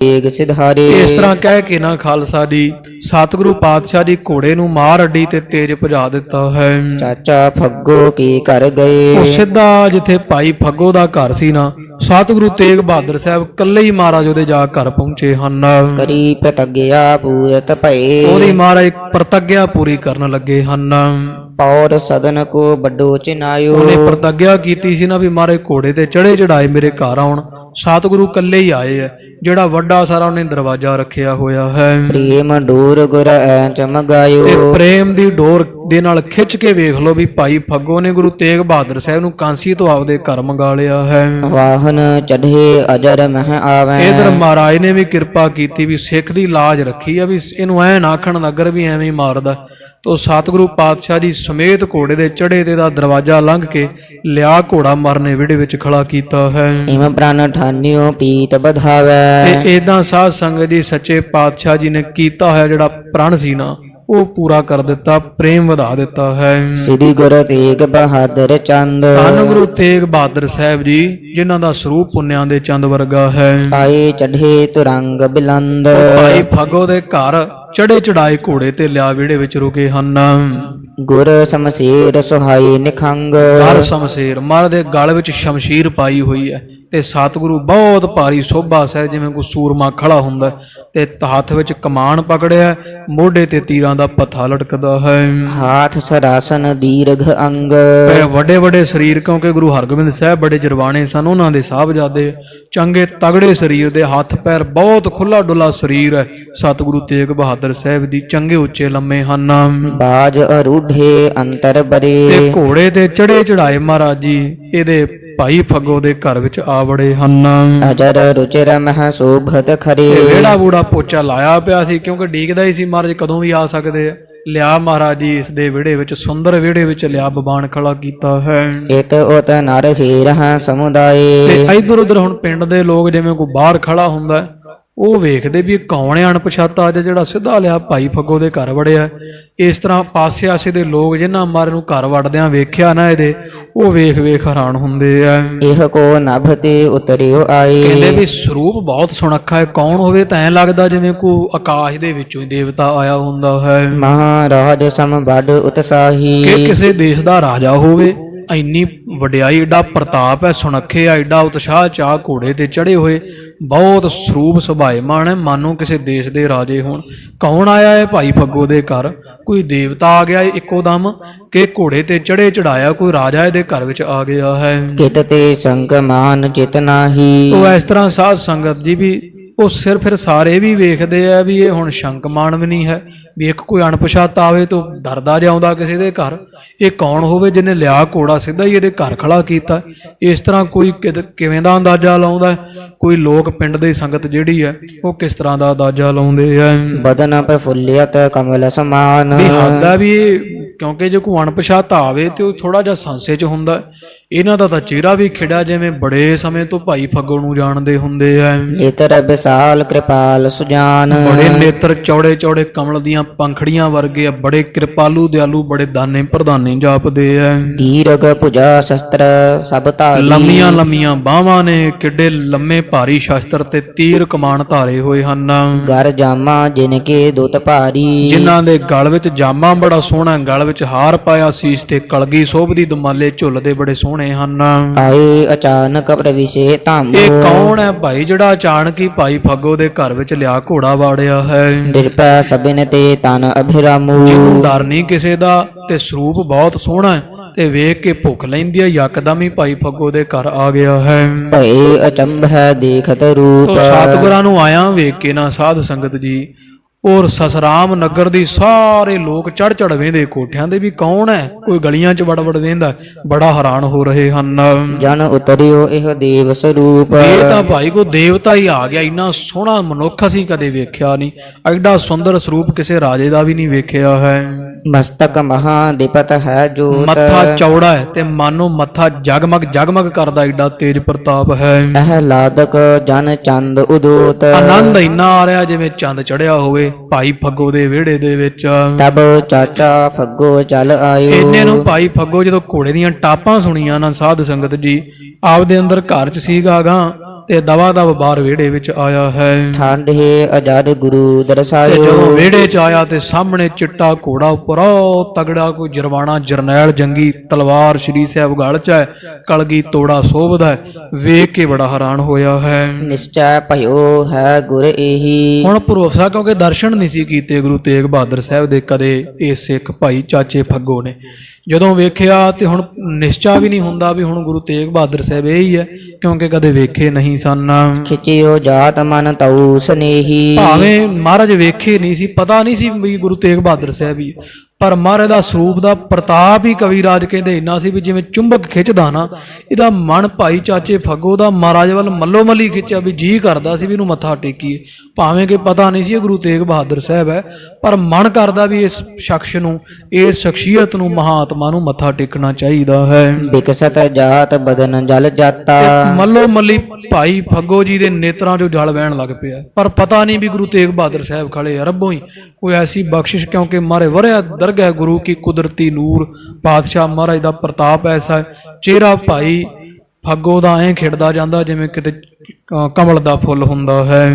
ਏਗ ਸਿਧਾਰੇ। ਇਸ ਤਰ੍ਹਾਂ ਕਹਿ ਕੇ ਨਾ ਖਾਲਸਾ ਜੀ ਸਤਿਗੁਰੂ ਪਾਤਸ਼ਾਹ ਜੀ ਘੋੜੇ ਨੂੰ ਮਾਰ ਅੱਡੀ ਤੇ ਤੇਜ ਭਜਾ ਦਿੱਤਾ ਹੈ। ਚਾਚਾ ਫੱਗੋ ਕੀ ਕਰ ਉਹ ਗਏ ਸਿੱਧਾ ਜਿੱਥੇ ਭਾਈ ਫੱਗੋ ਦਾ ਘਰ ਸੀ ਨਾ ਸਤਿਗੁਰੂ ਤੇਗ ਬਹਾਦਰ ਸਾਹਿਬ ਇਕੱਲੇ ਹੀ ਮਹਾਰਾਜ ਉਹਦੇ ਜਾ ਘਰ ਪਹੁੰਚੇ ਹਨ। ਕਰੀ ਪ੍ਰਤਗਿਆ ਪੂਰਤ ਭਏ। ਉਹਦੀ ਮਹਾਰਾਜ ਪ੍ਰਤੱਗਿਆ ਪੂਰੀ ਕਰਨ ਲੱਗੇ ਹਨ। ਪੌਰ ਸਦਨ ਕੋ ਵੱਡੋ ਚਿਨਾਇਓ। ਉਹਨੇ ਪ੍ਰਤੱਗਿਆ ਕੀਤੀ ਸੀ ਨਾ ਵੀ ਮਾਰੇ ਘੋੜੇ ਤੇ ਚੜੇ ਚੜਾਏ ਮੇਰੇ ਘਰ ਆਉਣ। ਸਤਿਗੁਰੂ ਇਕੱਲੇ ਹੀ ਆਏ ਐ ਜਿਹੜਾ ਵੱਡਾ ਸਾਰਾ ਉਹਨੇ ਦਰਵਾਜ਼ਾ ਰੱਖਿਆ ਹੋਇਆ ਹੈ। ਪ੍ਰੇਮ ਡੂਰ ਗੁਰ ਐ ਤੇ ਚਮਗਾਇਓ ਪ੍ਰੇਮ ਦੀ ਡੋਰ ਦੇ ਨਾਲ ਖਿੱਚ ਕੇ ਵੇਖ ਲਓ ਵੀ ਭਾਈ ਫੱਗੋ ਨੇ ਗੁਰੂ ਤੇਗ ਬਹਾਦਰ ਸਾਹਿਬ ਨੂੰ ਕਾਂਸੀ ਤੋਂ ਆਪਦੇ ਘਰ ਮੰਗਾ ਲਿਆ ਹੈ। ਵਾਹਨ ਚੜ੍ਹੇ ਅਜਰ ਮਹ ਆਵੈ। ਇਧਰ ਮਹਾਰਾਜ ਨੇ ਵੀ ਕਿਰਪਾ ਕੀਤੀ ਵੀ ਸਿੱਖ ਦੀ ਲਾਜ ਰੱਖੀ ਆ ਵੀ ਇਹਨੂੰ ਐ ਨਾ ਆਖਣ ਨਗਰ ਵੀ ਐਵੇਂ ਹੀ ਮਾਰਦਾ। ਤੋ ਸਤਿਗੁਰੂ ਪਾਤਸ਼ਾਹ ਜੀ ਸਮੇਤ ਘੋੜੇ ਦੇ ਚੜੇ ਤੇ ਦਾ ਦਰਵਾਜ਼ਾ ਲੰਘ ਕੇ ਲਿਆ ਘੋੜਾ ਮਰਨੇ ਵਿੜੇ ਵਿੱਚ ਖੜਾ ਕੀਤਾ ਹੈ। ਇਮ ਪ੍ਰਾਨ ਠਾਨਿਓ ਪੀਤ ਬਧਾਵੈ। ਤੇ ਇਦਾਂ ਸਾਧ ਸੰਗਤ ਜੀ ਸੱਚੇ ਪਾਤਸ਼ਾਹ ਜੀ ਨੇ ਕੀਤਾ ਹੋਇਆ ਜਿਹੜਾ ਪ੍ਰਣ ਸੀ ਨਾ ਉਹ ਪੂਰਾ ਕਰ ਦਿੱਤਾ ਪ੍ਰੇਮ ਵਧਾ ਦਿੱਤਾ ਹੈ। ਸ੍ਰੀ ਗੁਰ ਤੇਗ ਬਹਾਦਰ ਚੰਦ। ਧੰਨ ਗੁਰੂ ਤੇਗ ਬਹਾਦਰ ਸਾਹਿਬ ਜੀ ਜਿਨ੍ਹਾਂ ਦਾ ਸਰੂਪ ਪੁੰਨਿਆਂ ਦੇ ਚੰਦ ਵਰਗਾ ਹੈ। ਆਏ ਚੜ੍ਹੇ ਤੁਰੰਗ ਬਿਲੰਦ। ਭਾਈ ਫਗੋ ਦੇ ਘਰ ਚੜੇ ਚੜਾਏ ਘੋੜੇ ਤੇ ਲਿਆ ਵਿੜੇ ਵਿੱਚ ਰੁਕੇ ਹਨ। ਗੁਰ ਸਮਸ਼ੇਰ ਸੁਹਾਈ ਨਿਖੰਗ। ਹਰ ਸ਼ਮਸ਼ੀਰ ਮਰ ਦੇ ਗਲ ਵਿੱਚ ਸ਼ਮਸ਼ੀਰ ਪਾਈ ਹੋਈ ਹੈ। ਤੇ ਸਤਿਗੁਰੂ ਬਹੁਤ ਭਾਰੀ ਸੋਭਾ ਸਹਿ ਜਿਵੇਂ ਕੋਈ ਸੂਰਮਾ ਖੜਾ ਹੁੰਦਾ ਤੇ ਹੱਥ ਵਿੱਚ ਕਮਾਨ ਪਕੜਿਆ ਮੋਢੇ ਤੇ ਤੀਰਾਂ ਦਾ ਪੱਥਾ ਲਟਕਦਾ ਹੈ। ਹਾਥ ਸਰਾਸਨ ਦੀਰਘ ਅੰਗ। ਤੇ ਵੱਡੇ ਵੱਡੇ ਸਰੀਰ ਕਿਉਂਕਿ ਗੁਰੂ ਹਰਗੋਬਿੰਦ ਸਾਹਿਬ ਬੜੇ ਜਰਵਾਣੇ ਸਨ ਉਹਨਾਂ ਦੇ ਸਾਹਿਬਜ਼ਾਦੇ ਚੰਗੇ ਤਗੜੇ ਸਰੀਰ ਦੇ ਹੱਥ ਪੈਰ ਬਹੁਤ ਖੁੱਲਾ ਡੁੱਲਾ ਸਰੀਰ ਹੈ ਸਤਿਗੁਰੂ ਤੇਗ ਬਹਾਦਰ ਸਾਹਿਬ ਦੀ ਚੰਗੇ ਉੱਚੇ ਲੰਮੇ ਹਨ। ਬਾਜ ਅਰੂਢੇ ਅੰਤਰ ਬਰੇ। ਤੇ ਘੋੜੇ ਤੇ ਚੜੇ ਚੜਾਏ ਮਹਾਰਾਜ ਜੀ ਇਹਦੇ ਭਾਈ ਫੱਗੋ ਦੇ ਘਰ ਵਿੱਚ ਆ ਵੜੇ ਹਨ। ਅਜਰ ਰੁਚਿਰ ਮਹ ਸ਼ੋਭਤ ਖਰੇ। ਵਿਹੜਾ ਬੂੜਾ ਪੋਚਾ ਲਾਇਆ ਪਿਆ ਸੀ ਕਿਉਂਕਿ ਡੀਕਦਾ ਹੀ ਸੀ ਮਹਾਰਾਜ ਕਦੋਂ ਵੀ ਆ ਸਕਦੇ ਆ। ਲਿਆ ਮਹਾਰਾਜ ਜੀ ਇਸ ਦੇ ਵਿਹੜੇ ਵਿੱਚ ਸੁੰਦਰ ਵਿਹੜੇ ਵਿੱਚ ਲਿਆ ਬਬਾਨ ਖੜਾ ਕੀਤਾ ਹੈ। ਇਤ ਉਤ ਨਰ ਫੇਰਹ ਸਮੁਦਾਏ। ਤੇ ਇਧਰ ਉਧਰ ਹੁਣ ਪਿੰਡ ਦੇ ਲੋਕ ਜਿਵੇਂ ਕੋਈ ਬਾਹਰ ਖੜਾ ਹੁੰਦਾ ਹੈ, ਉਹ ਵੇਖਦੇ ਵੀ ਇਹ ਕੌਣ ਹੈ ਅਣਪਛਾਤਾ ਅੱਜ ਜਿਹੜਾ ਸਿੱਧਾ ਲਿਆ ਭਾਈ ਫੱਗੋ ਦੇ ਘਰ ਵੜਿਆ। ਇਸ ਤਰ੍ਹਾਂ ਪਾਸੇ ਆਸੇ ਦੇ ਲੋਕ ਜਿਨ੍ਹਾਂ ਮਾਰੇ ਨੂੰ ਘਰ ਵੜਦਿਆਂ ਵੇਖਿਆ ਨਾ ਇਹਦੇ ਉਹ ਵੇਖ ਵੇਖ ਹੈਰਾਨ ਹੁੰਦੇ ਆ। ਇਹ ਕੋ ਨਭ ਤੇ ਉਤਰਿਓ ਆਏ। ਕਹਿੰਦੇ ਵੀ ਸਰੂਪ ਬਹੁਤ ਸੁਣੱਖਾ ਹੈ ਕੌਣ ਹੋਵੇ ਤਾਂ ਐ ਲੱਗਦਾ ਜਿਵੇਂ ਕੋਈ ਆਕਾਸ਼ ਦੇ ਵਿੱਚੋਂ ਹੀ ਦੇਵਤਾ ਆਇਆ ਹੁੰਦਾ ਹੈ। ਮਹਾਰਾਜ ਸਮ ਵੱਡ ਉਤਸਾਹੀ ਕਿ ਕਿਸੇ ਦੇਸ਼ ਦਾ ਰਾਜਾ ਹੋਵੇ ਇੰਨੀ ਵਡਿਆਈ ਏਡਾ ਪ੍ਰਤਾਪ ਹੈ ਸੁਨੱਖੇ ਆ ਏਡਾ ਉਤਸ਼ਾਹ ਚਾਹ ਘੋੜੇ ਤੇ ਚੜੇ ਹੋਏ। ਬਹੁਤ ਸਰੂਪ ਸੁਭਾਏਮਾਨ ਹੈ। ਮਾਨੋ ਕਿਸੇ ਦੇਸ਼ ਦੇ ਰਾਜੇ ਹੋਣ। ਕੌਣ ਆਇਆ ਹੈ ਭਾਈ ਫੱਗੋ ਦੇ ਘਰ? ਕੋਈ ਦੇਵਤਾ ਆ ਗਿਆ ਹੈ ਇੱਕੋ ਦਮ? ਕਿ ਘੋੜੇ ਤੇ ਚੜੇ ਚੜਾਇਆ ਕੋਈ ਰਾਜਾ ਇਹਦੇ ਘਰ ਵਿੱਚ ਆ ਗਿਆ ਹੈ? ਕਿਤ ਤੇ ਸੰਗ ਮਾਨ ਚਿਤ ਨਾਹੀ। ਉਹ ਇਸ ਤਰ੍ਹਾਂ ਸਾਧ ਸੰਗਤ ਜੀ ਵੀ ਉਹ ਸਿਰ ਫਿਰ ਸਾਰੇ ਵੀ ਵੇਖਦੇ ਆ ਵੀ ਇਹ ਹੁਣ ਸ਼ੰਕਮਾਨ ਵੀ ਨਹੀਂ ਹੈ ਵੀ ਇੱਕ ਕੋਈ ਅਣਪਛਾਤਾ ਆਵੇ ਤਾਂ ਡਰਦਾ ਜਾਉਂਦਾ ਕਿਸੇ ਦੇ ਘਰ। ਇਹ ਕੌਣ ਹੋਵੇ ਜਿਹਨੇ ਲਿਆ ਕੋੜਾ ਸਿੱਧਾ ਹੀ ਇਹਦੇ ਘਰ ਖੜਾ ਕੀਤਾ? ਇਸ ਤਰ੍ਹਾਂ ਕੋਈ ਕਿਵੇਂ ਦਾ ਅੰਦਾਜ਼ਾ ਲਾਉਂਦਾ? ਕੋਈ ਲੋਕ ਪਿੰਡ ਦੀ ਸੰਗਤ ਜਿਹੜੀ ਹੈ ਉਹ ਕਿਸ ਤਰ੍ਹਾਂ ਦਾ ਅੰਦਾਜ਼ਾ ਲਾਉਂਦੇ ਆ? ਬਦਨ ਪ੍ਰਫੁੱਲਿਤ ਕਮਲ ਸਮਾਨ ਵੀ ਹੱਦ ਵੀ ਕਿਉਂਕਿ ਜੇ ਕੋਈ ਅਣਪਛਾਤਾ ਆਵੇ ਤੇ ਉਹ ਥੋੜਾ ਜਿਹਾ ਸੰਸੇ ਚ ਹੁੰਦਾ। ਇਹਨਾਂ ਦਾ ਤਾਂ ਚਿਹਰਾ ਵੀ ਖਿੜਿਆ ਜਿਵੇਂ ਬੜੇ ਸਮੇਂ ਤੋਂ ਭਾਈ ਫੱਗੋ ਨੂੰ ਜਾਣਦੇ ਹੁੰਦੇ ਆ। ਨੇਤਰ ਵਿਸਾਲ ਕਿਰਪਾਲ ਸੁਜਾਨ। ਬੜੇ ਨੇਤਰ ਚੌੜੇ ਚੌੜੇ ਕਮਲ ਦੀਆਂ ਪੰਖੜੀਆਂ ਵਰਗੇ ਆ ਬੜੇ ਕਿਰਪਾਲੂ ਦਿਆਲੂ ਬੜੇ ਦਾਨੇ ਪ੍ਰਧਾਨੇ ਜਾਪਦੇ ਆ। ਦੀਰਘ ਭੁਜਾ ਸ਼ਸਤਰ ਸਭ ਧਾਰੀ। ਲੰਮੀਆਂ ਲੰਮੀਆਂ ਬਾਹਾਂ ਨੇ ਕਿੱਡੇ ਲੰਮੇ ਭਾਰੀ ਸ਼ਸਤਰ ਤੇ ਤੀਰ ਕਮਾਨ ਧਾਰੇ ਹੋਏ ਹਨ। ਗਰ ਜਾਮਾ ਜਿਨ ਕੇ ਦੁਤ ਭਾਰੀ। ਜਿਨ੍ਹਾਂ ਦੇ ਗਲ ਵਿੱਚ ਜਾਮਾ ਬੜਾ ਸੋਹਣਾ ਗਲ ਵਿੱਚ ਹਾਰ ਪਾਇਆ ਸੀਸ ਤੇ ਕਲਗੀ ਸੋਭਦੀ ਦਮਾਲੇ ਝੁੱਲਦੇ ਬੜੇ ਸੋਹਣੇ ਹਨ। ਆਏ ਅਚਾਨਕ ਪ੍ਰਵਿਸ਼ੇ ਧਾਮ। ਇਹ ਕੌਣ ਹੈ ਭਾਈ ਜਿਹੜਾ ਅਚਾਨਕ ਹੀ ਭਾਈ ਫੱਗੋ ਦੇ ਘਰ ਵਿੱਚ ਲਿਆ ਘੋੜਾ ਵਾੜਿਆ ਹੈ? ਨਿਰਪੈ ਸਭਿਨ ਤੇ ਤਨ ਅਭਿਰਾਮੂ। ਜਿਹਨੂੰ ਡਰ ਨਹੀਂ ਕਿਸੇ ਦਾ ਤੇ ਸਰੂਪ ਬਹੁਤ ਸੋਹਣਾ ਹੈ ਤੇ ਵੇਖ ਕੇ ਭੁੱਖ ਲੈਂਦੀ ਹੈ ਯਕਦਮ ਹੀ ਭਾਈ ਫੱਗੋ ਦੇ ਘਰ ਆ ਗਿਆ ਹੈ। ਭਏ ਅਚੰਭ ਹੈ ਦੇਖਤ ਰੂਪ। ਸਤਿਗੁਰਾਂ ਨੂੰ ਆਇਆ ਵੇਖ ਕੇ ਨਾ ਸਾਧ ਸੰਗਤ ਜੀ ਔਰ ਸਸਰਾਮ ਨਗਰ ਦੀ ਸਾਰੇ ਲੋਕ ਚੜ ਚੜ ਵੇਂਦੇ ਕੋਠਿਆਂ ਦੇ ਵੀ ਕੌਣ ਹੈ? ਕੋਈ ਗਲੀਆਂ 'ਚ ਵੜ ਵੜ ਵੇਂਦਾ ਬੜਾ ਹੈਰਾਨ ਹੋ ਰਹੇ ਹਨ। ਜਨ ਉਤਰਿਓ ਇਹ ਦੇਵ ਸਰੂਪ। ਇਹ ਤਾਂ ਭਾਈ ਕੋ ਦੇਵਤਾ ਹੀ ਆ ਗਿਆ ਇੰਨਾ ਸੋਹਣਾ ਮਨੁੱਖ ਅਸੀਂ ਕਦੇ ਵੇਖਿਆ ਨਹੀਂ। ਐਡਾ ਸੁੰਦਰ ਸਰੂਪ ਕਿਸੇ ਰਾਜੇ ਦਾ ਵੀ ਨਹੀਂ ਵੇਖਿਆ ਹੈ। ਮਸਤਕ ਮਹਾ ਦਿਪਤ ਹੈ ਜੋਤ। ਮੱਥਾ ਚੌੜਾ ਹੈ ਤੇ ਮਾਨੋ ਮੱਥਾ ਜਗਮਗ ਜਗਮਗ ਕਰਦਾ ਏਡਾ ਤੇਜ ਪ੍ਰਤਾਪ ਹੈ। ਇਹ ਲਾਦਕ ਜਨ ਚੰਦ ਉਦੋਤ। ਆਨੰਦ ਇੰਨਾ ਆ ਰਿਹਾ ਜਿਵੇਂ ਚੰਦ ਚੜਿਆ ਹੋਵੇ ਭਾਈ ਫੱਗੋ ਦੇ ਵਿਹੜੇ ਦੇ ਵਿੱਚ। ਤਬ ਚਾਚਾ ਫੱਗੋ ਚਲ ਆਇਓ। ਇੰਨੇ ਨੂੰ ਭਾਈ ਫੱਗੋ ਜਦੋਂ ਘੋੜੇ ਦੀਆਂ ਟਾਪਾਂ ਸੁਣੀਆਂ ਨਾ ਸਾਧ ਸੰਗਤ ਜੀ ਆਪਦੇ ਅੰਦਰ ਘਰ ਚ ਸੀਗਾ ਗਾ। ਤੇ ਦਵਾ ਦਵ ਬਾਹਰ ਵਿਹੜੇ ਵਿੱਚ ਆਇਆ ਹੈ। ਠੰਡ ਹੈ ਅਜਰ ਗੁਰੂ ਤੇ ਦਰਸਾਇਓ ਜਦੋਂ ਵਿਹੜੇ 'ਚ ਆਇਆ ਤੇ ਸਾਹਮਣੇ ਚਿੱਟਾ ਘੋੜਾ ਉੱਪਰ ਤਗੜਾ ਕੋਈ ਜਰਵਾਣਾ ਜਰਨੈਲ ਜੰਗੀ ਤਲਵਾਰ ਸ਼੍ਰੀ ਸਾਹਿਬ ਗਲ 'ਚ ਹੈ ਕਲਗੀ ਤੋੜਾ ਸੋਭਦਾ ਵੇਖ ਕੇ ਬੜਾ ਹੈਰਾਨ ਹੋਇਆ ਹੈ। ਨਿਸ਼ਚੈ ਭਇਓ ਹੈ ਗੁਰ ਇਹੀ ਹੁਣ ਭਰੋਸਾ ਕਿਉਂਕਿ ਦਰਸ਼ਨ ਨਹੀਂ ਸੀ ਕੀਤੇ ਗੁਰੂ ਤੇਗ ਬਹਾਦਰ ਸਾਹਿਬ ਦੇ ਕਦੇ ਇਹ ਸਿੱਖ ਭਾਈ ਚਾਚੇ ਫੱਗੋ ਨੇ। ਜਦੋਂ ਵੇਖਿਆ ਤੇ ਹੁਣ ਨਿਸ਼ਚਾ ਵੀ ਨਹੀਂ ਹੁੰਦਾ ਵੀ ਹੁਣ ਗੁਰੂ ਤੇਗ ਬਹਾਦਰ ਸਾਹਿਬ ਇਹ ਹੀ ਹੈ ਕਿਉਂਕਿ ਕਦੇ ਵੇਖੇ ਨਹੀਂ ਸਨ ਖਿਚਿਓ ਜਾਤ ਮਨ ਤਉ ਸਨੇਹੀ ਭਾਵੇਂ ਮਹਾਰਾਜ ਵੇਖੇ ਨਹੀਂ ਸੀ ਪਤਾ ਨਹੀਂ ਸੀ ਵੀ ਗੁਰੂ ਤੇਗ ਬਹਾਦਰ ਸਾਹਿਬ ਹੀ ਹੈ। ਪਰ ਮਹਾਰਾਜ ਦਾ ਸਰੂਪ ਦਾ ਪ੍ਰਤਾਪ ਹੀ ਕਵੀਰਾਜ ਕਹਿੰਦੇ ਇੰਨਾ ਸੀ ਵੀ ਜਿਵੇਂ ਚੁੰਬਕ ਖਿੱਚਦਾ ਨਾ ਇਹਦਾ ਮਨ ਭਾਈ ਚਾਚੇ ਫੱਗੋ ਦਾ ਮਹਾਰਾਜ ਵੱਲ ਮੱਲੋ ਮੱਲੀ ਖਿੱਚਿਆ ਵੀ ਜੀ ਕਰਦਾ ਸੀ ਵੀ ਇਹਨੂੰ ਮੱਥਾ ਟੇਕੀਏ। ਭਾਵੇਂ ਕਿ ਪਤਾ ਨਹੀਂ ਸੀ ਇਹ ਗੁਰੂ ਤੇਗ ਬਹਾਦਰ ਸਾਹਿਬ ਹੈ ਪਰ ਮਨ ਕਰਦਾ ਵੀ ਇਸ ਸ਼ਖਸ ਨੂੰ ਇਸ ਸ਼ਖਸੀਅਤ ਨੂੰ ਮਹਾਤਮਾ ਨੂੰ ਮੱਥਾ ਟੇਕਣਾ ਚਾਹੀਦਾ ਹੈ। ਬਿਕਸਤ ਜਾਤ ਬਦਨ ਜਲ ਜਾਤਾ। ਮੱਲੋ ਮੱਲੀ ਭਾਈ ਫੱਗੋ ਜੀ ਦੇ ਨੇਤਰਾਂ 'ਚੋਂ ਜਲ ਵਹਿਣ ਲੱਗ ਪਿਆ। ਪਰ ਪਤਾ ਨਹੀਂ ਵੀ ਗੁਰੂ ਤੇਗ ਬਹਾਦਰ ਸਾਹਿਬ ਖੜੇ ਆ ਰੱਬੋਂ ਹੀ ਕੋਈ ਐਸੀ ਬਖਸ਼ਿਸ਼ ਕਿਉਂਕਿ ਮਾਰੇ ਵਰਿਆ ਦਰਗਾਹ ਗੁਰੂ ਕੀ ਕੁਦਰਤੀ ਨੂਰ। ਪਾਤਸ਼ਾਹ ਮਹਾਰਾਜ ਦਾ ਪ੍ਰਤਾਪ ਐਸਾ ਹੈ ਚਿਹਰਾ ਭਾਈ ਫੱਗੋ ਦਾ ਐਂ ਖਿੜਦਾ ਜਾਂਦਾ ਜਿਵੇਂ ਕਿਤੇ ਕਮਲ ਦਾ ਫੁੱਲ ਹੁੰਦਾ ਹੈ।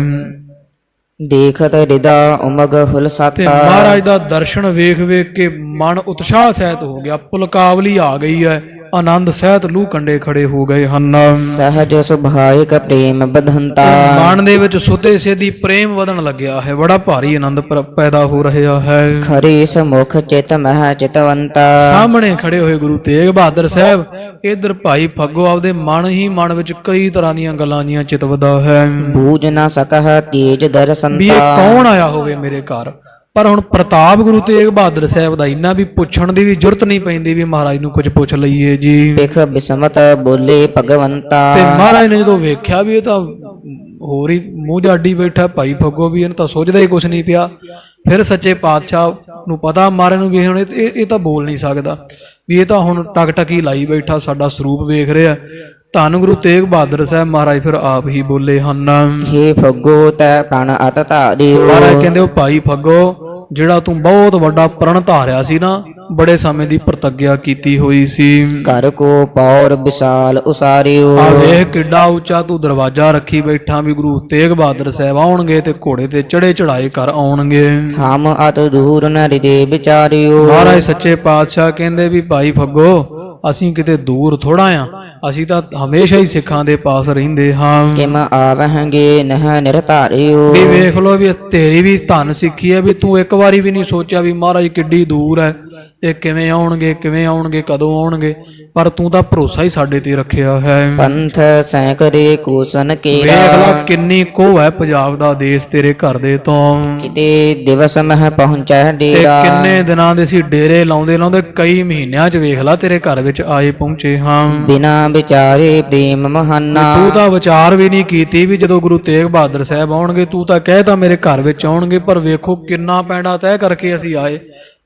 ਦੇਖਤ ਰਿਦਾ ਉਮਗ ਹੁਲ ਸਾਤਾ। ਮਹਾਰਾਜ ਦਾ ਦਰਸ਼ਨ ਵੇਖ ਵੇਖ ਕੇ ਮਨ ਉਤਸ਼ਾਹ ਸਹਿਤ ਹੋ ਗਿਆ। ਪੁਲਕਾਵਲੀ ਆ ਗਈ ਹੈ। ਆਨੰਦ ਸਹਿਤ ਲੂ ਕੰਡੇ ਖੜੇ ਹੋ ਗਏ ਹਨ। ਸਹਜ ਸੁਭਾਇਕ ਪ੍ਰੇਮ ਬਧੰਤਾ ਮਨ ਦੇ ਵਿੱਚ ਸੁਤੇ ਸੇਦੀ ਪ੍ਰੇਮ ਵਧਣ ਲੱਗਿਆ ਹੈ। ਬੜਾ ਭਾਰੀ ਆਨੰਦ ਪੈਦਾ ਹੋ ਰਿਹਾ ਹੈ। ਖਰੀ ਸਮੁਖ ਚਿਤ ਮਹ ਚਿਤਵੰਤਾ। ਸਾਹਮਣੇ ਖੜੇ ਹੋਏ ਗੁਰੂ ਤੇਗ ਬਹਾਦਰ ਸਾਹਿਬ ਇਧਰ ਭਾਈ ਫੱਗੋ ਆਪਦੇ ਮਨ ਹੀ ਮਨ ਵਿੱਚ ਕਈ ਤਰ੍ਹਾਂ ਦੀਆਂ ਗੱਲਾਂ ਜੀਆਂ ਚਿਤਵਦਾ ਹੈ। ਬੂਝ ਨਾ ਸਕਹ ਤੇਜ ਵੀ ਇਹ ਦਰਸੰਤਾ ਕੌਣ ਆਇਆ ਹੋਵੇ ਮੇਰੇ ਘਰ? ਪਰ ਹੁਣ ਪ੍ਰਤਾਪ ਗੁਰੂ ਤੇਗ ਬਹਾਦਰ ਸਾਹਿਬ ਦਾ ਇੰਨਾ ਵੀ ਪੁੱਛਣ ਦੀ ਵੀ ਜ਼ਰੂਰਤ ਨਹੀਂ ਪੈਂਦੀ ਵੀ ਮਹਾਰਾਜ ਨੂੰ ਕੁਝ ਪੁੱਛ ਲਈਏ ਜੀ। ਬਿਖ ਬਿਸਮਤ ਬੋਲੇ ਭਗਵੰਤਾ। ਤੇ ਮਹਾਰਾਜ ਨੇ ਜਦੋਂ ਵੇਖਿਆ ਵੀ ਇਹ ਤਾਂ ਹੋਰ ਹੀ ਮੂੰਹ ਜਾਡੀ ਬੈਠਾ ਭਾਈ ਫੱਗੋ ਵੀ ਇਹਨੂੰ ਤਾਂ ਸੋਚਦਾ ਹੀ ਕੁਝ ਨਹੀਂ ਪਿਆ। ਫਿਰ ਸੱਚੇ ਪਾਤਸ਼ਾਹ ਨੂੰ ਪਤਾ ਮਾਰੇ ਨੂੰ ਵੀ ਹੁਣ ਇਹ ਇਹ- ਇਹ ਤਾਂ ਬੋਲ ਨਹੀਂ ਸਕਦਾ। ਵੀ ਇਹ ਤਾਂ ਹੁਣ ਟਕ ਟਕੀ ਲਾਈ ਬੈਠਾ ਸਾਡਾ ਸਰੂਪ ਵੇਖ ਰਿਹਾ। ਧੰਨ ਗੁਰੂ ਤੇਗ ਬਹਾਦਰ ਸਾਹਿਬ ਮਹਾਰਾਜ ਫਿਰ ਆਪ ਹੀ ਬੋਲੇ ਹਨ। ਹੇ ਫਗੋ ਤੈ ਪ੍ਰਣ ਅਤ ਧਾਰਿਓ। ਮਹਾਰਾਜ ਕਹਿੰਦੇ ਉਹ ਭਾਈ ਫੱਗੋ ਜਿਹੜਾ ਤੂੰ ਬਹੁਤ ਵੱਡਾ ਪ੍ਰਣ ਧਾਰਿਆ ਸੀ ਨਾ ਬੜੇ ਸਮੇਂ ਦੀ ਪ੍ਰਤੱਗਿਆ ਕੀਤੀ ਹੋਈ ਸੀ। ਘਰ ਕੋ ਪੌਰ ਵਿਸ਼ਾਲ ਉਸਾਰਿਓ। ਆ ਵੇਖ ਕਿੱਡਾ ਉੱਚਾ ਤੂੰ ਦਰਵਾਜ਼ਾ ਰੱਖੀ ਬੈਠਾ ਵੀ ਗੁਰੂ ਤੇਗ ਬਹਾਦਰ ਸਾਹਿਬ ਆਉਣਗੇ ਤੇ ਘੋੜੇ ਤੇ ਚੜੇ ਚੜਾਏ ਕਰ ਆਉਣਗੇ। ਹਮ ਅਤ ਦੂਰ ਨ ਰਿਦੇ ਵਿਚਾਰਿਓ। ਮਹਾਰਾਜ ਸੱਚੇ ਪਾਤਸ਼ਾਹ ਕਹਿੰਦੇ ਵੀ ਭਾਈ ਫੱਗੋ ਅਸੀਂ ਕਿਤੇ ਦੂਰ ਥੋੜਾ ਆ। ਅਸੀਂ ਤਾਂ ਹਮੇਸ਼ਾ ਹੀ ਸਿੱਖਾਂ ਦੇ ਪਾਸ ਰਹਿੰਦੇ ਹਾਂ। ਕਿਮ ਆਵਹਿਗੇ ਨਹ ਨਿਰਧਾਰਿਓ। ਵੀ ਵੇਖ ਲੋ ਵੀ ਤੇਰੀ ਵੀ ਧੰਨ ਸਿੱਖੀ ਹੈ ਵੀ ਤੂੰ ਇੱਕ ਵਾਰੀ ਵੀ ਨਹੀਂ ਸੋਚਿਆ ਵੀ ਮਹਾਰਾਜ ਕਿੱਡੀ ਦੂਰ ਹੈ ਤੇ ਕਿਵੇਂ ਆਉਣਗੇ ਕਿਵੇਂ ਆਉਣਗੇ ਕਦੋਂ ਆਉਣਗੇ। ਪਰ ਤੂੰ ਤਾਂ ਭਰੋਸਾ ਹੀ ਸਾਡੇ ਤੇ ਰੱਖਿਆ ਹੈ। ਪੰਥ ਸੈਕਰੇ ਕੋਸਨ ਵੇਖ ਕੇਰਾ ਲੈ ਕਿੰਨੀ ਕੋਹ ਹੈ ਪੰਜਾਬ ਦਾ ਦੇਸ਼ ਤੇਰੇ ਘਰ ਦੇ ਤੋਂ। ਕਿਤੇ ਦਿਵਸ ਮਹ ਪਹੁੰਚੈ ਤੇ ਡੇਰਾ। ਕਿੰਨੇ ਦਿਨਾਂ ਦੇ ਸੀ ਡੇਰੇ ਲਾਉਂਦੇ ਲਾਉਂਦੇ ਕਈ ਮਹੀਨਿਆਂ 'ਚ ਵੇਖ ਲਾ ਤੇਰੇ ਘਰ ਵਿੱਚ ਆਏ ਪਹੁੰਚੇ ਹਾਂ। ਬਿਨਾ ਵਿਚਾਰੇ ਪ੍ਰੇਮ ਮਹਾਨਾ। ਤੂੰ ਤਾਂ ਵਿਚਾਰ ਵੀ ਨਹੀਂ ਕੀਤੀ ਵੀ ਜਦੋਂ ਗੁਰੂ ਤੇਗ ਬਹਾਦਰ ਸਾਹਿਬ ਆਉਣਗੇ ਤੂੰ ਤਾਂ ਕਹਿ ਤਾਂ ਮੇਰੇ ਘਰ ਵਿੱਚ ਆਉਣਗੇ ਪਰ ਵੇਖੋ ਕਿੰਨਾ ਪੈਂਡਾ ਤੈਅ ਕਰਕੇ ਅਸੀਂ ਆਏ।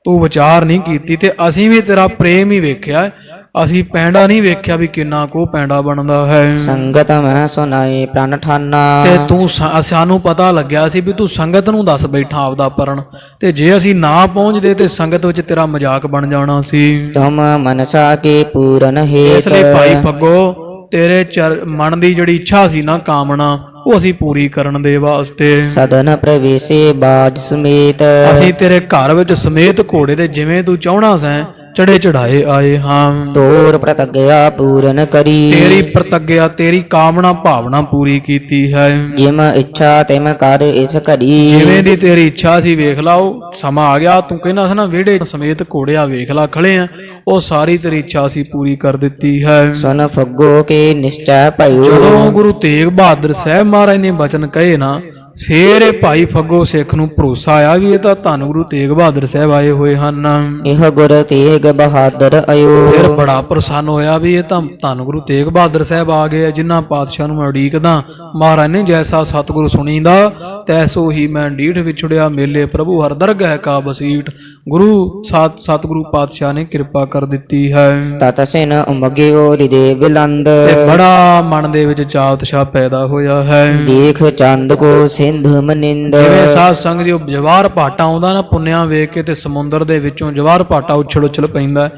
ਤੂੰ ਵਿਚਾਰ ਨਹੀਂ ਕੀਤੀ ਤੇ ਅਸੀਂ ਵੀ ਤੇਰਾ ਪ੍ਰੇਮ ਹੀ ਵੇਖਿਆ। ਅਸੀਂ ਪੈਂਡਾ ਨਹੀਂ ਵੇਖਿਆ ਵੀ ਕਿੰਨਾ ਕੋ ਪੈਂਡਾ ਬਣਦਾ ਹੈ। ਸੰਗਤ ਮਹ ਸੁਨਾਏ ਪ੍ਰਣ ਠਾਨਾ। ਤੇ ਤੂੰ ਸਾਨੂੰ ਪਤਾ ਲੱਗਿਆ ਸੀ ਵੀ ਤੂੰ ਸੰਗਤ ਨੂੰ ਦੱਸ ਬੈਠਾ ਆਪਦਾ ਪਰਨ ਤੇ ਜੇ ਅਸੀਂ ਨਾ ਪਹੁੰਚਦੇ ਤੇ ਸੰਗਤ ਵਿੱਚ ਤੇਰਾ ਮਜ਼ਾਕ ਬਣ ਜਾਣਾ ਸੀ। ਤੁਮ ਮਨਸਾ ਕੇ ਪੂਰਨ ਇਸ ਹੇਤ ਲਈ ਭਾਈ ਫੱਗੋ ਤੇਰੇ ਮਨ ਦੀ ਜਿਹੜੀ ਇੱਛਾ ਸੀ ਨਾ ਕਾਮਨਾ ਉਹ ਅਸੀਂ ਪੂਰੀ ਕਰਨ ਦੇ ਵਾਸਤੇ। ਸਦਨ ਪ੍ਰਵੇਸੇ ਬਾਜ ਸਮੇਤ। ਅਸੀਂ ਤੇਰੇ ਘਰ ਵਿੱਚ ਸਮੇਤ ਘੋੜੇ ਤੇ ਜਿਵੇਂ ਤੂੰ ਚਾਹਣਾ ਸੈਂ ਚੜੇ ਚੜਾਏ ਆਏ ਹਾਂ। ਤੋਰ ਪ੍ਰਤਗਿਆ ਪੂਰਨ ਕਰੀ। ਤੇਰੀ ਪ੍ਰਤੱਗਿਆ ਤੇਰੀ ਕਾਮਨਾ ਭਾਵਨਾ ਪੂਰੀ ਕੀਤੀ ਹੈ। ਜਿਮ ਇੱਛਾ ਤਿਮ ਕਰ ਇਸ ਘੜੀ। ਜਿਵੇਂ ਦੀ ਤੇਰੀ ਇੱਛਾ ਸੀ ਵੇਖ ਲਾ ਉਹ ਸਮਾਂ ਆ ਗਿਆ ਤੂੰ ਕਹਿੰਦਾ ਸੀ ਨਾ ਵਿਹੜੇ ਸਮੇਤ ਘੋੜਿਆ ਵੇਖ ਲਾ ਖੜੇ ਆ। ਉਹ ਸਾਰੀ ਤੇਰੀ ਇੱਛਾ ਸੀ ਪੂਰੀ ਕਰ ਦਿੱਤੀ ਹੈ। ਸੁਨ ਫੱਗੋ ਕੇ ਨਿਸ਼ਚੈ ਭਇਓ। ਜਦੋਂ ਗੁਰੂ ਤੇਗ ਬਹਾਦਰ ਸਾਹਿਬ ਮਹਾਰਾਜ ਨੇ ਬਚਨ ਕਹੇ ਨਾ ਫੇਰ ਇਹ ਭਾਈ ਫੱਗੋ ਸਿੱਖ ਨੂੰ ਭਰੋਸਾ ਆਇਆ ਵੀ ਇਹ ਤਾਂ ਧੰਨ ਗੁਰੂ ਤੇਗ ਬਹਾਦਰ ਸਾਹਿਬ ਆਏ ਹੋਏ ਹਨ। ਇਹ ਗੁਰ ਤੇਗ ਬਹਾਦਰ ਅਯੋ ਫਿਰ ਬੜਾ ਪ੍ਰਸੰਨ ਹੋਇਆ ਵੀ ਇਹ ਤਾਂ ਧੰਨ ਗੁਰੂ ਤੇਗ ਬਹਾਦਰ ਸਾਹਿਬ ਆ ਗਏ ਆ ਜਿਨ੍ਹਾਂ ਪਾਤਸ਼ਾਹ ਨੂੰ ਮੈਂ ਉਡੀਕਦਾ ਮਹਾਰਾਜ ਨੇ ਜੈਸਾ ਸਤਿਗੁਰੂ ਸੁਣੀਦਾ ਤੈਸੋ ਹੀ ਮੈਂ ਡੀਠ ਵਿਛੜਿਆ। ਮੇਲੇ ਪ੍ਰਭੂ ਹਰ ਦਰਗਹਿ ਕਾ ਬਸੀਠ। ਗੁਰੂ ਸਤ ਸਤਿਗੁਰੂ ਪਾਤਸ਼ਾਹ ਨੇ ਕਿਰਪਾ ਕਰ ਦਿੱਤੀ ਹੈ। ਤਤ ਸਿਨ ਉਮਗਿਓ ਹਿਰਦੇ ਬਿਲੰਦ। ਤੇ ਬੜਾ ਮਨ ਦੇ ਵਿੱਚ ਚਾਅ ਉਤਸ਼ਾਹ ਪੈਦਾ ਹੋਇਆ ਹੈ। ਦੇਖ ਚੰਦ ਕੋ ਸਿੰਧ ਮਨਿੰਦ। ਜਿਵੇਂ ਸਾਧ ਸੰਗ ਜੀ ਉਹ ਜਵਾਰ ਭਾਟਾ ਆਉਂਦਾ ਨਾ ਪੁੰਨਿਆ ਵੇਖ ਕੇ ਤੇ ਸਮੁੰਦਰ ਦੇ ਵਿੱਚੋਂ ਜਵਾਰ ਭਾਟਾ ਉਛਲ ਉਛਲ ਪੈਂਦਾ।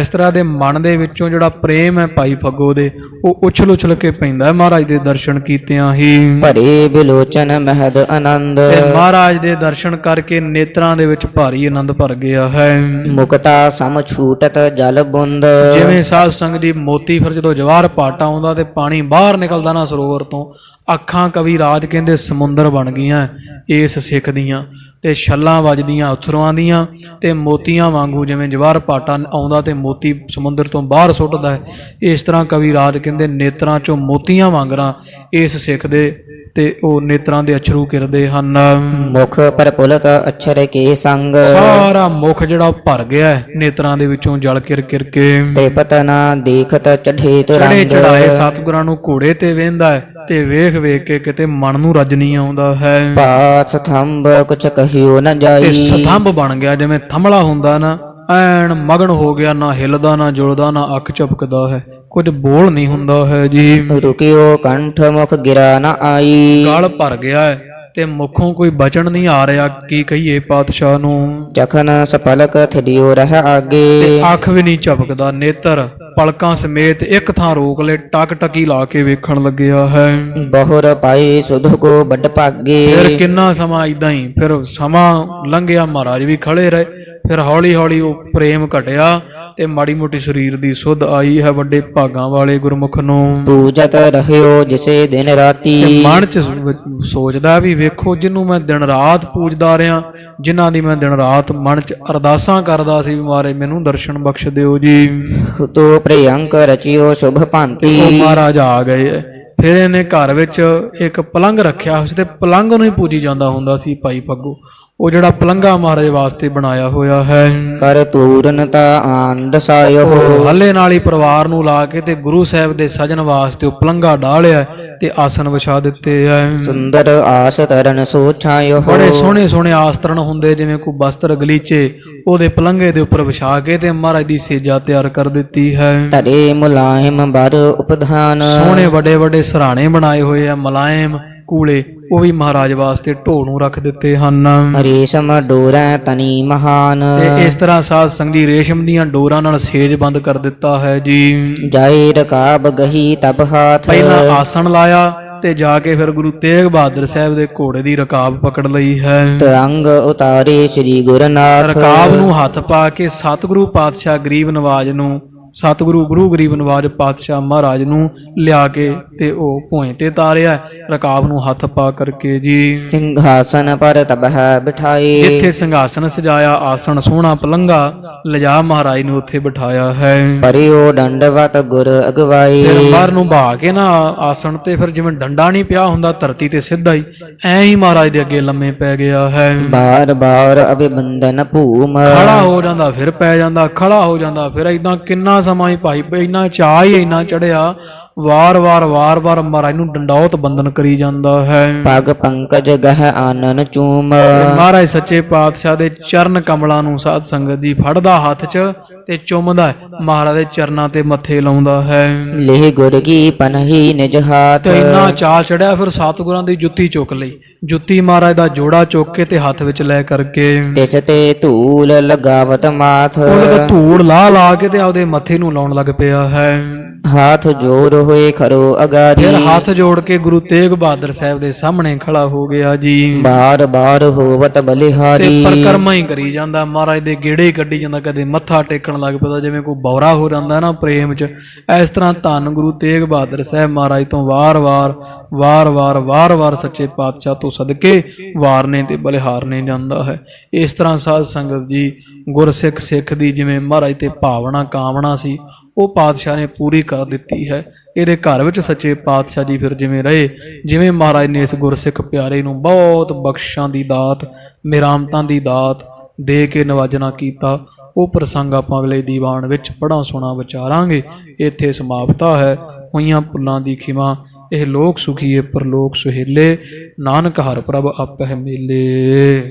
ਇਸ ਤਰ੍ਹਾਂ ਦੇ ਮਨ ਦੇ ਵਿੱਚੋਂ ਜਿਹੜਾ ਪ੍ਰੇਮ ਹੈ ਭਾਈ ਫੱਗੋ ਦੇ ਉਹ ਉਛਲ ਉਛਲ ਕੇ ਪੈਂਦਾ ਹੈ। ਮਹਾਰਾਜ ਦੇ ਦਰਸ਼ਨ ਕੀਤਿਆਂ ਹੀ। ਭਰੇ ਬਿਲੋਚਨ ਮਹਦ ਆਨੰਦ। ਤੇ ਮਹਾਰਾਜ ਦੇ ਦਰਸ਼ਨ ਕਰਕੇ ਨੇਤਰਾਂ ਦੇ ਵਿੱਚ ਭਾਰੀ ਆਨੰਦ ਭਰ ਗਿਆ ਹੈ। ਮੁਕਤਾ ਸਮ ਛੂਟਤ ਜਲ ਬੁੰਦ। ਜਿਵੇਂ ਸਾਧ ਸੰਗ ਦੀ ਮੋਤੀ ਫਿਰ ਜਦੋਂ ਜਵਾਰ ਪਾਟਾ ਆਉਂਦਾ ਤੇ ਪਾਣੀ ਬਾਹਰ ਨਿਕਲਦਾ ਨਾ ਸਰੋਵਰ ਤੋਂ ਅੱਖਾਂ ਕਵੀ ਰਾਜ ਕਹਿੰਦੇ ਸਮੁੰਦਰ ਬਣ ਗਈਆਂ ਇਸ ਸਿੱਖ ਦੀਆਂ। ਤੇ ਛੱਲਾਂ ਵੱਜਦੀਆਂ ਉਥਰੋਂ ਦੀਆਂ ਤੇ ਮੋਤੀਆਂ ਵਾਂਗੂ ਜਿਵੇਂ ਜਵਾਰ ਪਾਟਾ ਆਉਂਦਾ ਤੇ ਮੋਤੀ ਸਮੁੰਦਰ ਤੋਂ ਬਾਹਰ ਸੁੱਟਦਾ ਹੈ। ਇਸ ਤਰ੍ਹਾਂ ਕਵੀ ਰਾਜ ਕਹਿੰਦੇ ਨੇਤਰਾਂ ਚੋਂ ਮੋਤੀਆਂ ਵਾਂਗਰਾਂ ਇਸ ਸਿੱਖ ਦੇ ਤੇ ਉਹ ਨੇਤਰਾਂ ਦੇ ਅਛਰੂ ਕਿਰਦੇ ਹਨ। ਮੁਖ ਪਰਪੁਲਕ ਅਛਰ ਕੇ ਸੰਗ? ਸਾਰਾ ਮੁਖ ਜਿਹੜਾ ਭਰ ਗਿਆ ਹੈ ਨੇਤਰਾਂ ਦੇ ਵਿੱਚੋਂ ਜਲ ਕਿਰ ਕਿਰ ਕੇ। ਤ੍ਰਿਪਤ ਨਾ ਦੇਖਤ ਚढ़े ਚੜੇ ਤੁਰੰਗ ਚੜਾਏ ਸਤਿਗੁਰਾਂ ਨੂੰ ਘੋੜੇ ਤੇ ਵੇਂਦਾ ਹੈ ਤੇ ਵੇਖ ਵੇਖ ਕੇ ਕਿਤੇ ਮਨ ਨੂੰ ਰੱਜ ਨਹੀਂ ਆਉਂਦਾ ਹੈ। ਪਾਸ ਥੰਬ ਕੁਛ ਕਹਿਓ ਨ ਤੇ ਜਾਈ ਸਤੰਭ ਬਣ ਗਿਆ ਜਿਵੇਂ ਥੰਮਲਾ ਹੁੰਦਾ ਨਾ ਐਨ ਮਗਨ ਹੋ ਗਿਆ ਨਾ ਹਿਲਦਾ ਨਾ ਜੁਲਦਾ ਨਾ ਅੱਖ ਝਪਕਦਾ ਹੈ। ਕੁਝ ਬੋਲ ਨਹੀਂ ਹੁੰਦਾ ਹੈ ਜੀ। ਰੁਕਿਓ ਕੰਠ ਮੁਖ ਗਿਰਾ ਨ ਆਈ। ਗਲ ਭਰ ਗਿਆ ਹੈ। ਤੇ ਮੁਖੋਂ ਕੋਈ ਬਚਨ ਨਹੀਂ ਆ ਰਿਹਾ। ਕੀ ਕਹੀਏ ਪਾਤਸ਼ਾਹ ਨੂੰ? ਜਖਨ ਸਪਲਕ ਥਿਰਿਓ ਰਹਿ ਆਗੇ। ਅੱਖ ਵੀ ਨਹੀਂ ਝਪਕਦਾ। ਨੇਤਰ ਪਲਕਾਂ ਸਮੇਤ ਇੱਕ ਥਾਂ ਰੋਕ ਲੈ ਟਕ ਟਕੀ ਲਾ ਕੇ ਵੇਖਣ ਲੱਗਿਆ ਹੈ। ਬਹੁਰ ਪਾਈ ਸੁਧ ਕੋ ਵੱਡ ਭਾਗੇ। ਫਿਰ ਕਿੰਨਾ ਸਮਾਂ ਇਦਾਂ ਹੀ? ਫਿਰ ਸਮਾਂ ਲੰਘਿਆ। ਮਹਾਰਾਜ ਵੀ ਖੜੇ ਰਹੇ। ਫਿਰ ਹੌਲੀ ਹੌਲੀ ਉਹ ਪ੍ਰੇਮ ਘਟਿਆ। ਤੇ ਮਾੜੀ ਮੋਟੀ ਸਰੀਰ ਦੀ ਸੁੱਧ ਆਈ ਹੈ ਵੱਡੇ ਭਾਗਾਂ ਵਾਲੇ ਗੁਰਮੁਖ ਨੂੰ। ਪੂਜਤ ਰਹਿਓ ਜਿਸੇ ਦਿਨ ਰਾਤੀ। ਤੇ ਮਨ ਚ ਸੋਚਦਾ ਵੀ ਵੇਖੋ ਜਿਹਨੂੰ ਮੈਂ ਦਿਨ ਰਾਤ ਪੂਜਦਾ ਰਿਹਾ ਜਿਨ੍ਹਾਂ ਦੀ ਮੈਂ ਦਿਨ ਰਾਤ ਮਨ ਚ ਅਰਦਾਸਾਂ ਕਰਦਾ ਸੀ ਮਾਰੇ ਮੈਨੂੰ ਦਰਸ਼ਨ ਬਖਸ਼ ਦਿਓ ਜੀ। ਤੋ ਪ੍ਰਿਯੰਕ ਰਚਿਓ ਸ਼ੁਭ ਭਾਂਤੀ। ਉਹ ਮਹਾਰਾਜ ਆ ਗਏ। ਫਿਰ ਇਹਨੇ ਘਰ ਵਿੱਚ ਇੱਕ ਪਲੰਗ ਰੱਖਿਆ ਉਸ ਤੇ ਪਲੰਗ ਨੂੰ ਹੀ ਪੂਜੀ ਜਾਂਦਾ ਹੁੰਦਾ ਸੀ ਭਾਈ ਪੱਗੂ। ਉਹ ਜਿਹੜਾ ਪਲੰਗਾ ਮਹਾਰਾਜ ਵਾਸਤੇ ਬਣਾਇਆ ਹੋਇਆ ਹੈ। ਕਰ ਤੂਰਨ ਤਾ ਆਨੰਦ ਸਾਇਓ। ਹੱਲੇ ਨਾਲ ਹੀ ਪਰਿਵਾਰ ਨੂੰ ਲਾ ਕੇ ਤੇ ਗੁਰੂ ਸਾਹਿਬ ਦੇ ਸਜਣ ਵਾਸਤੇ ਉਹ ਪਲੰਗਾ ਡਾਲਿਆ ਤੇ ਆਸਨ ਵਿਛਾ ਦਿੱਤੇ ਹੈ। ਸੁੰਦਰ ਆਸ ਤਰਨ ਸੋਛਾਇਓ। ਬੜੇ ਸੋਹਣੇ ਸੋਹਣੇ ਆਸਤਰਨ ਹੁੰਦੇ ਜਿਵੇਂ ਕੋਈ ਬਸਤਰ ਗਲੀਚੇ ਉਹਦੇ ਪਲੰਗੇ ਦੇ ਉੱਪਰ ਵਿਛਾ ਕੇ ਤੇ ਮਹਾਰਾਜ ਦੀ ਸੇਜਾ ਤਿਆਰ ਕਰ ਦਿੱਤੀ ਹੈ। ਤਰੇ ਮੁਲਾਇਮ ਬਰ ਉਪਧਾਨ। ਸੋਹਣੇ ਵੱਡੇ ਵੱਡੇ ਸਰਾਣੇ ਬਣਾਏ ਹੋਏ ਆ ਮਲਾਇਮ ਕੂਲੇ ਉਹ ਵੀ ਮਹਾਰਾਜ ਵਾਸਤੇ ਢੋ ਨੂੰ ਰੱਖ ਦਿੱਤੇ ਹਨ। ਰੇਸ਼ਮ ਡੋਰੈ ਤਨੀ ਮਹਾਨ। ਤੇ ਇਸ ਤਰ੍ਹਾਂ ਸਾਧ ਸੰਗੀ ਰੇਸ਼ਮ ਦੀਆਂ ਡੋਰਾਂ ਨਾਲ ਸੇਜ ਬੰਦ ਕਰ ਦਿੱਤਾ ਹੈ ਜੀ। ਜਾਏ ਰਕਾਬ ਗਹੀ ਤਬ ਹਾਥ। ਪਹਿਲਾਂ ਆਸਣ ਲਾਇਆ ਤੇ ਜਾ ਕੇ ਫਿਰ ਗੁਰੂ ਤੇਗ ਬਹਾਦਰ ਸਾਹਿਬ ਦੇ ਘੋੜੇ ਦੀ ਰਕਾਬ ਪਕੜ ਲਈ ਹੈ। ਤਰੰਗ ਉਤਾਰੇ ਸ੍ਰੀ ਗੁਰਨਾਥ। ਰਕਾਬ ਨੂੰ ਹੱਥ ਪਾ ਕੇ ਸਤਿਗੁਰੂ ਪਾਤਸ਼ਾਹ ਗਰੀਬ ਨਵਾਜ ਨੂੰ ਸਤਿਗੁਰੂ ਗੁਰੂ ਗਰੀਬ ਨਵਾਜ ਪਾਤਸ਼ਾਹ ਮਹਾਰਾਜ ਨੂੰ ਲਿਆ ਕੇ ਤੇ ਉਹ ਭੋਏ ਤੇ ਤਾਰਿਆ ਰਕਾਬ ਨੂੰ ਹੱਥ ਪਾ ਕਰਕੇ ਜੀ। ਸਿੰਘਾਸਨ ਪਰ ਤਬਹ ਬਿਠਾਏ। ਇੱਥੇ ਸਿੰਘਾਸਨ ਸਜਾਇਆ ਆਸਣ ਸੋਹਣਾ ਪਲੰਗਾ ਲਿਜਾ ਮਹਾਰਾਜ ਨੂੰ ਉੱਥੇ ਬਿਠਾਇਆ ਹੈ। ਪਰਿਓ ਦੰਡਵਤ ਗੁਰ ਅਗਵਾਈ ਫਿਰ ਬਾਹਰ ਨੂੰ ਭਾ ਕੇ ਨਾ ਆਸਣ ਤੇ ਫਿਰ ਜਿਵੇਂ ਡੰਡਾ ਨਹੀਂ ਪਿਆ ਹੁੰਦਾ ਧਰਤੀ ਤੇ ਸਿੱਧਾ ਹੀ ਐਂ ਹੀ ਮਹਾਰਾਜ ਦੇ ਅੱਗੇ ਲੰਮੇ ਪੈ ਗਿਆ ਹੈ। ਬਾਰ ਬਾਰ ਅਭਿਬੰਦਨ ਭੂਮ। ਖੜਾ ਹੋ ਜਾਂਦਾ ਫਿਰ ਪੈ ਜਾਂਦਾ ਖੜਾ ਹੋ ਜਾਂਦਾ ਫਿਰ ਇਦਾਂ ਕਿੰਨਾ ਸਮਾਂ ਹੀ ਭਾਈ ਇੰਨਾ ਚਾਹ ਹੀ ਇੰਨਾ ਚੜਿਆ ਵਾਰ-ਵਾਰ ਵਾਰ-ਵਾਰ ਮਹਾਰਾਜ ਨੂੰ ਡੰਡੌਤ ਬੰਦਨ ਕਰੀ ਜਾਂਦਾ ਹੈ। ਪਗ ਪੰਕਜ ਗਹ ਆਨਨ ਚੂਮ। ਮਹਾਰਾਜ ਸੱਚੇ ਪਾਤਸ਼ਾਹ ਦੇ ਚਰਨ ਕਮਲਾਂ ਨੂੰ ਸਾਧ ਸੰਗਤ ਜੀ ਫੜਦਾ ਹੱਥ 'ਚ ਤੇ ਚੁੰਮਦਾ ਹੈ। ਮਹਾਰਾਜ ਦੇ ਚਰਨਾਂ ਤੇ ਮੱਥੇ ਲਾਉਂਦਾ ਹੈ। ਲਿਹ ਗੁਰ ਕੀ ਪਨਹੀ ਨਿਜ ਹਾਥ। ਤੇ ਇੰਨਾ ਚਾਹ ਚੜਿਆ ਫਿਰ ਸਤਿਗੁਰਾਂ ਦੀ ਜੁੱਤੀ ਚੁੱਕ ਲਈ। ਜੁੱਤੀ ਮਹਾਰਾਜ ਦਾ ਜੋੜਾ ਚੁੱਕ ਕੇ ਤੇ ਹੱਥ ਵਿੱਚ ਲੈ ਕਰਕੇ। ਤਿਸ ਤੇ ਧੂਲ ਲਗਾਵਤ ਮਾਥ। ਉਹਦੇ ਧੂੜ ਲਾ ਲਾ ਕੇ ਤੇ ਆਪਦੇ ਮੱਥੇ ਨੂੰ ਲਾਉਣ ਲੱਗ ਪਿਆ ਹੈ। ਹਾਥ ਜੋੜ ਹੋਏ ਖਰੋ ਅਗਾਰੀ ਫਿਰ ਹੱਥ ਜੋੜ ਕੇ ਗੁਰੂ ਤੇਗ ਬਹਾਦਰ ਸਾਹਿਬ ਦੇ ਸਾਹਮਣੇ ਖੜਾ ਹੋ ਗਿਆ ਜੀ ਬਾਰ ਬਾਰ ਹੋਵਤ ਤੇ ਬਲਿਹਾਰੀ ਪਰਕਰਮਾ ਹੀ ਕਰੀ ਜਾਂਦਾ ਮਹਾਰਾਜ ਦੇ ਗੇੜੇ ਹੀ ਕੱਢੀ ਜਾਂਦਾ ਕਦੇ ਮੱਥਾ ਟੇਕਣ ਲੱਗ ਪੈਂਦਾ ਜਿਵੇਂ ਕੋਈ ਬੌਰਾ ਹੋ ਜਾਂਦਾ ਨਾ ਪ੍ਰੇਮ 'ਚ ਇਸ ਤਰ੍ਹਾਂ ਧੰਨ ਗੁਰੂ ਤੇਗ ਬਹਾਦਰ ਸਾਹਿਬ ਮਹਾਰਾਜ ਤੋਂ ਵਾਰ-ਵਾਰ ਵਾਰ-ਵਾਰ ਵਾਰ-ਵਾਰ ਸੱਚੇ ਪਾਤਸ਼ਾਹ ਤੋਂ ਸਦਕੇ ਵਾਰਨੇ ਤੇ ਬਲਿਹਾਰਨੇ ਜਾਂਦਾ ਹੈ ਇਸ ਤਰ੍ਹਾਂ ਸਾਧ ਸੰਗਤ ਜੀ ਗੁਰਸਿੱਖ ਸਿੱਖ ਦੀ ਜਿਵੇਂ ਮਹਾਰਾਜ ਤੇ ਭਾਵਨਾ ਕਾਮਨਾ ਸੀ ਉਹ ਪਾਤਸ਼ਾਹ ਨੇ ਪੂਰੀ ਕਰ ਦਿੱਤੀ ਹੈ। ਇਹਦੇ ਘਰ ਵਿੱਚ ਸੱਚੇ ਪਾਤਸ਼ਾਹ ਜੀ ਫਿਰ ਜਿਵੇਂ ਰਹੇ, ਜਿਵੇਂ ਮਹਾਰਾਜ ਨੇ ਇਸ ਗੁਰਸਿੱਖ ਪਿਆਰੇ ਨੂੰ ਬਹੁਤ ਬਖਸ਼ਾਂ ਦੀ ਦਾਤ ਮਿਹਰਾਮਤਾਂ ਦੀ ਦਾਤ ਦੇ ਕੇ ਨਵਾਜਣਾ ਕੀਤਾ। ਉਹ ਪ੍ਰਸੰਗ ਆਪਾਂ ਅਗਲੇ ਦੀਵਾਨ ਵਿੱਚ ਪੜਾ ਸੁਣਾ ਵਿਚਾਰਾਂਗੇ। ਇੱਥੇ ਸਮਾਪਤਾ ਹੈ। ਹੋਈਆਂ ਪੁੱਲਾਂ ਦੀ ਖਿਮਾ। ਇਹ ਲੋਕ ਸੁਖੀਏ ਪਰਲੋਕ ਸੁਹੇਲੇ। ਨਾਨਕ ਹਰ ਪ੍ਰਭ ਆਪਹਿ ਮੇਲੇ।